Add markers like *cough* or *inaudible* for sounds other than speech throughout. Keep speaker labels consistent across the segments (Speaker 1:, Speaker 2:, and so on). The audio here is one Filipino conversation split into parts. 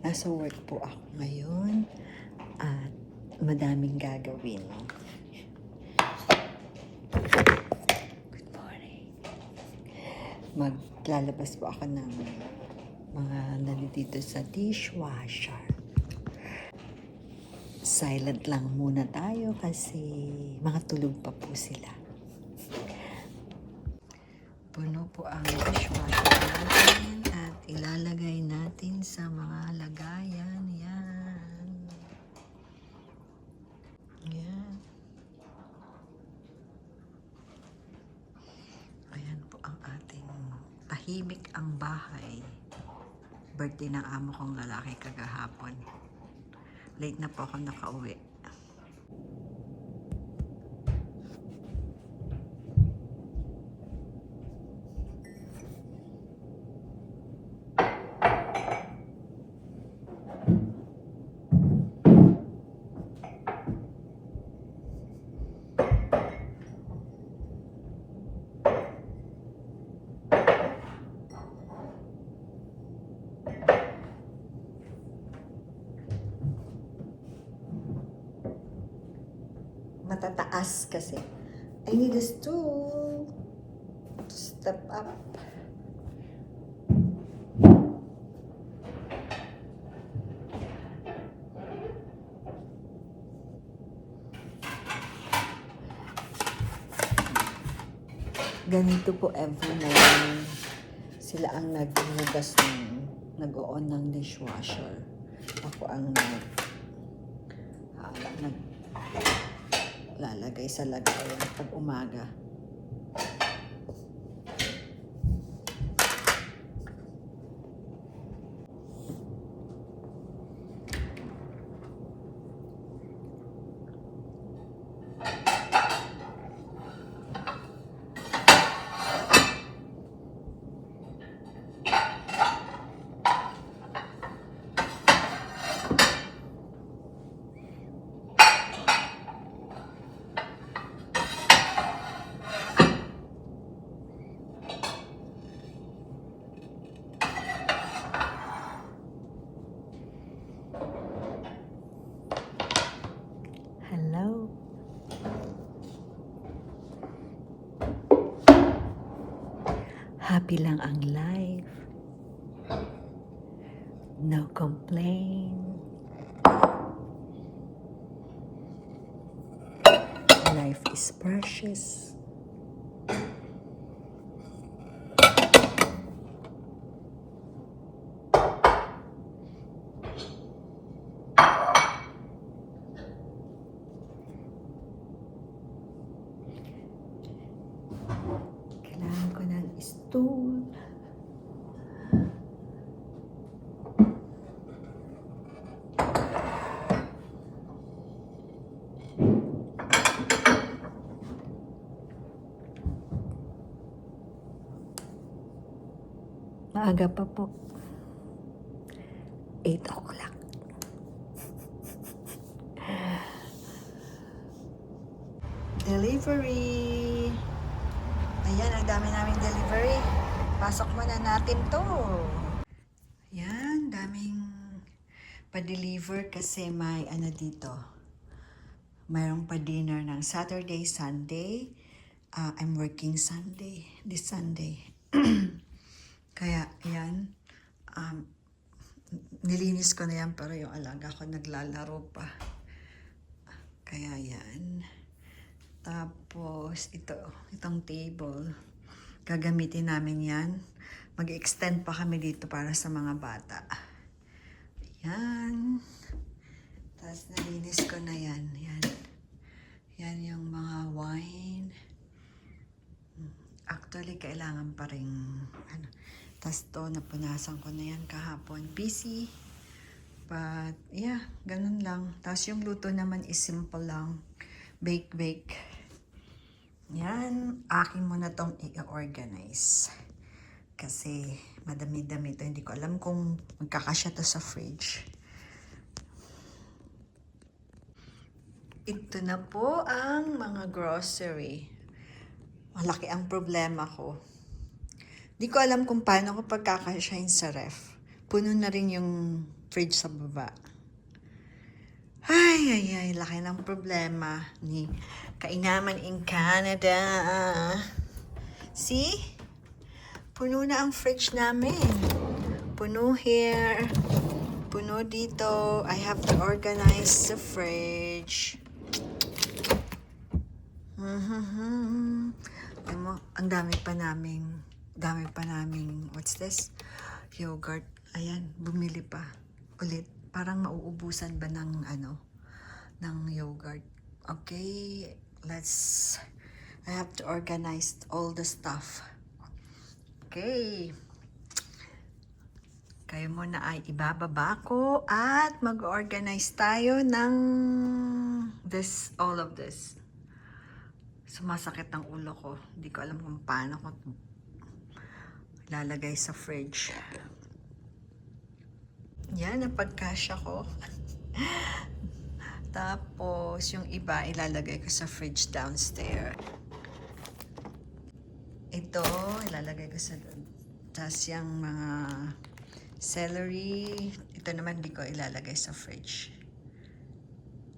Speaker 1: Nasa work po ako ngayon at madaming gagawin. Good morning. Maglalabas po ako ng mga nandito sa dishwasher. Silent lang muna tayo kasi mga tulog pa po sila. Puno po ang dishwasher natin at ilalagay natin sa mga lagayan. Yan. Yan. Ayan po ang ating tahimik ang bahay. Birthday ng amo kong lalaki kagahapon. Late na po ako nakauwi. Matataas kasi. I need a stool to step up. Ganito po every morning sila ang naghugas ng nag-on ng dishwasher. Ako ang nag, ah, nag lalagay sa lagayan pag umaga. Happy lang ang life. No complain. Life is precious. Kailangan ko ng stool. Maaga pa po. 8 o'clock. Delivery! Ayan, ang dami naming delivery. Pasok muna natin to. Yan, daming pa-deliver kasi may ano dito. Mayroong pa-dinner ng Saturday, Sunday. Ah, I'm working Sunday, this Sunday. *clears throat* Kaya, yan. Um, nilinis ko na yan pero yung alaga ko naglalaro pa. Kaya yan. Tapos, ito, itong table. Gagamitin namin yan. Mag-extend pa kami dito para sa mga bata. Yan. Tapos, nalinis ko na yan. Yan. Yan yung mga wine. Actually, kailangan pa rin, ano. Tapos to, napunasan ko na yan kahapon. Busy. But, yeah, ganun lang. Tapos yung luto naman is simple lang. Bake, bake. Yan, akin mo na tong i-organize. Kasi madami-dami to. Hindi ko alam kung magkakasya to sa fridge. Ito na po ang mga grocery. Malaki ang problema ko. Di ko alam kung paano ko pagkakasyahin sa ref. Puno na rin yung fridge sa baba. Ay, ay, ay, laki ng problema ni Kainaman in Canada. See? Puno na ang fridge namin. Puno here. Puno dito. I have to organize the fridge. Mhm. Alam mo, ang dami pa naming, dami pa naming, what's this? Yogurt. Ayan, bumili pa. Ulit. Parang mauubusan ba ng, ano, ng yogurt. Okay, let's, I have to organize all the stuff. Okay. Kayo muna ay ibababa ko at mag-organize tayo ng this, all of this. Sumasakit ang ulo ko. Hindi ko alam kung paano ko lalagay sa fridge. Yan, napagkasya ko. *laughs* Tapos, yung iba ilalagay ko sa fridge downstairs. Ito, ilalagay ko sa Tapos yung mga celery, ito naman di ko ilalagay sa fridge.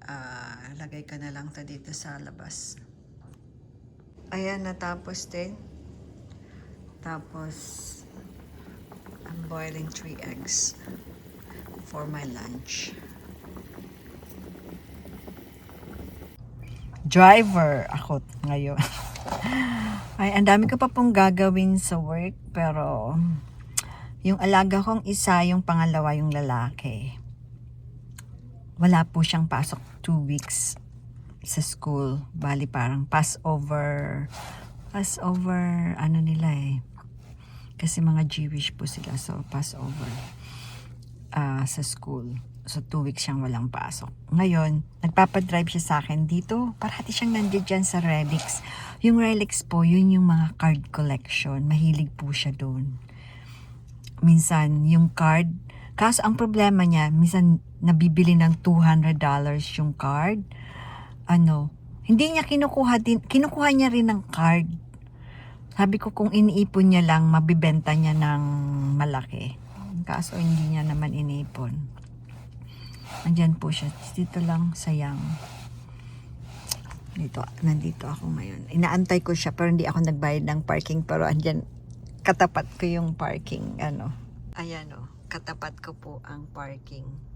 Speaker 1: Ah, lagay ko na lang to dito sa labas. Ayan, natapos din. Tapos, I'm boiling three eggs for my lunch. Driver ako ngayon. *laughs* Ay, ang dami ko pa pong gagawin sa work, pero yung alaga kong isa, yung pangalawa, yung lalaki. Wala po siyang pasok two weeks sa school. Bali parang Passover. Passover, ano nila eh. Kasi mga Jewish po sila, so Passover ah, sa school. So, two weeks siyang walang pasok. Ngayon, nagpapadrive siya sa akin dito. Parati siyang nandiyan dyan sa relics. Yung relics po, yun yung mga card collection. Mahilig po siya doon. Minsan, yung card, kaso ang problema niya, minsan nabibili ng $200 yung card. Ano, hindi niya kinukuha din, kinukuha niya rin ng card. Sabi ko kung iniipon niya lang, mabibenta niya ng malaki. Kaso hindi niya naman iniipon. Andyan po siya. Dito lang, sayang. Dito, nandito ako ngayon. Inaantay ko siya pero hindi ako nagbayad ng parking pero andyan, katapat ko yung parking, ano. Ayan o, katapat ko po ang parking.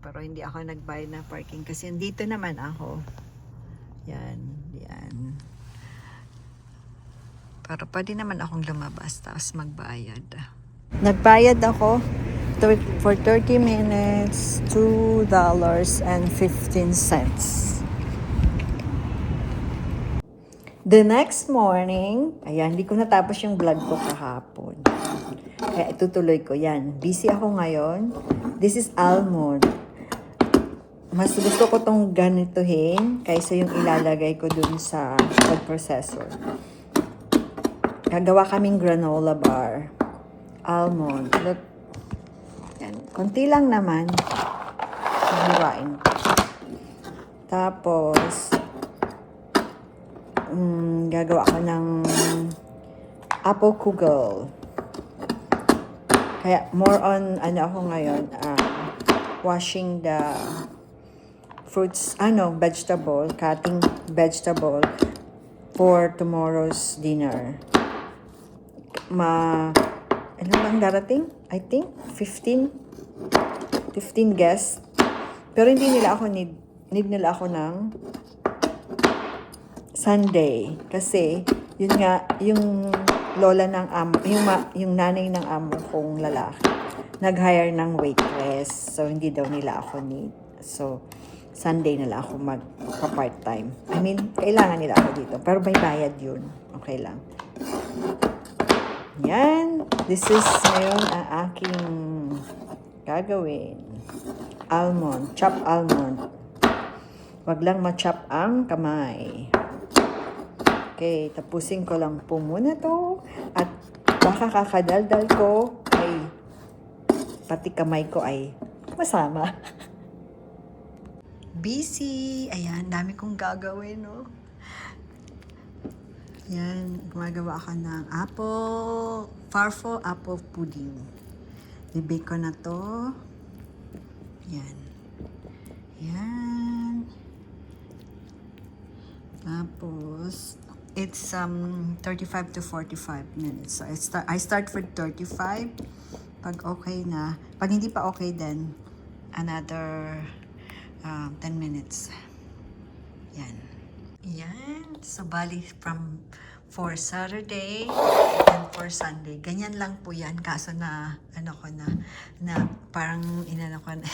Speaker 1: Pero hindi ako nagbayad ng parking kasi dito naman ako. Yan, yan. Pero pwede naman akong lumabas tapos magbayad. Nagbayad ako for 30 minutes, $2.15. The next morning, ayan, hindi ko natapos yung vlog ko kahapon. Kaya itutuloy ko yan. Busy ako ngayon. This is almond. Mas gusto ko tong ganituhin kaysa yung ilalagay ko dun sa food processor. Gagawa kaming granola bar. Almond. Look. Yan. Konti lang naman. Hiwain. Tapos, mm, gagawa ko ng apple kugel. Kaya more on, ano ako ngayon, ah, washing the fruits, ano, vegetable, cutting vegetable for tomorrow's dinner. Ma, ano lang darating? I think 15 15 guests. Pero hindi nila ako need need nila ako ng Sunday kasi yun nga yung lola ng amo, yung ma, yung nanay ng amo kong lalaki nag-hire ng waitress. So hindi daw nila ako need. So Sunday na lang ako mag part-time. I mean, kailangan nila ako dito. Pero may bayad yun. Okay lang. Yan. This is ngayon ang aking gagawin. Almond. Chop almond. Wag lang ma-chop ang kamay. Okay, tapusin ko lang po muna to. At baka kakadaldal ko ay pati kamay ko ay masama. *laughs* Busy. Ayan, dami kong gagawin, no? Yan, gumagawa ako ng apple, farfo apple pudding. Bibake ko na to. Yan. Yan. Tapos, it's um 35 to 45 minutes. So, I start, I start for 35. Pag okay na, pag hindi pa okay then, another um, 10 minutes. Yan. Yan. So, bali from for Saturday and for Sunday. Ganyan lang po yan. Kaso na, ano ko na, na parang inano ko na.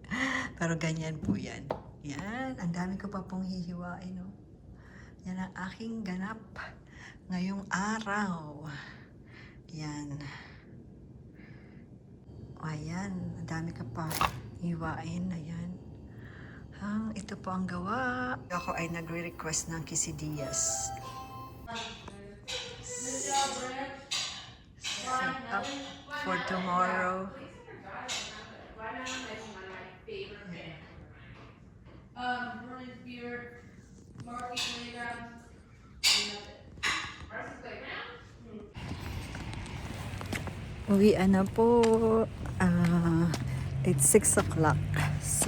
Speaker 1: *laughs* Pero ganyan po yan. Yan. Ang dami ko pa pong hihiwain, no? Yan ang aking ganap ngayong araw. Yan. Ayan. Ang dami ka pa hiwain. Ayan. Ang ito po ang gawa. Ako ay nagre-request ng quesadillas. Set up for tomorrow.
Speaker 2: Um, Vernon's beer, Marky playground.
Speaker 1: Uwian na po. Ah, it's 6 o'clock.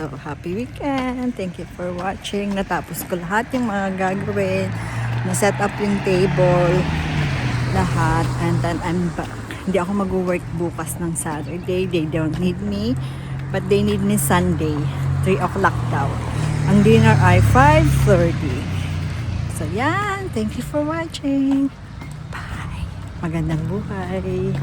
Speaker 1: So, happy weekend. Thank you for watching. Natapos ko lahat yung mga gagawin. Na-set up yung table. Lahat. And then, I'm back. Hindi ako mag-work bukas ng Saturday. They don't need me. But they need me Sunday. 3 o'clock daw. Ang dinner ay 5.30. So, yan. Thank you for watching. Bye. Magandang buhay.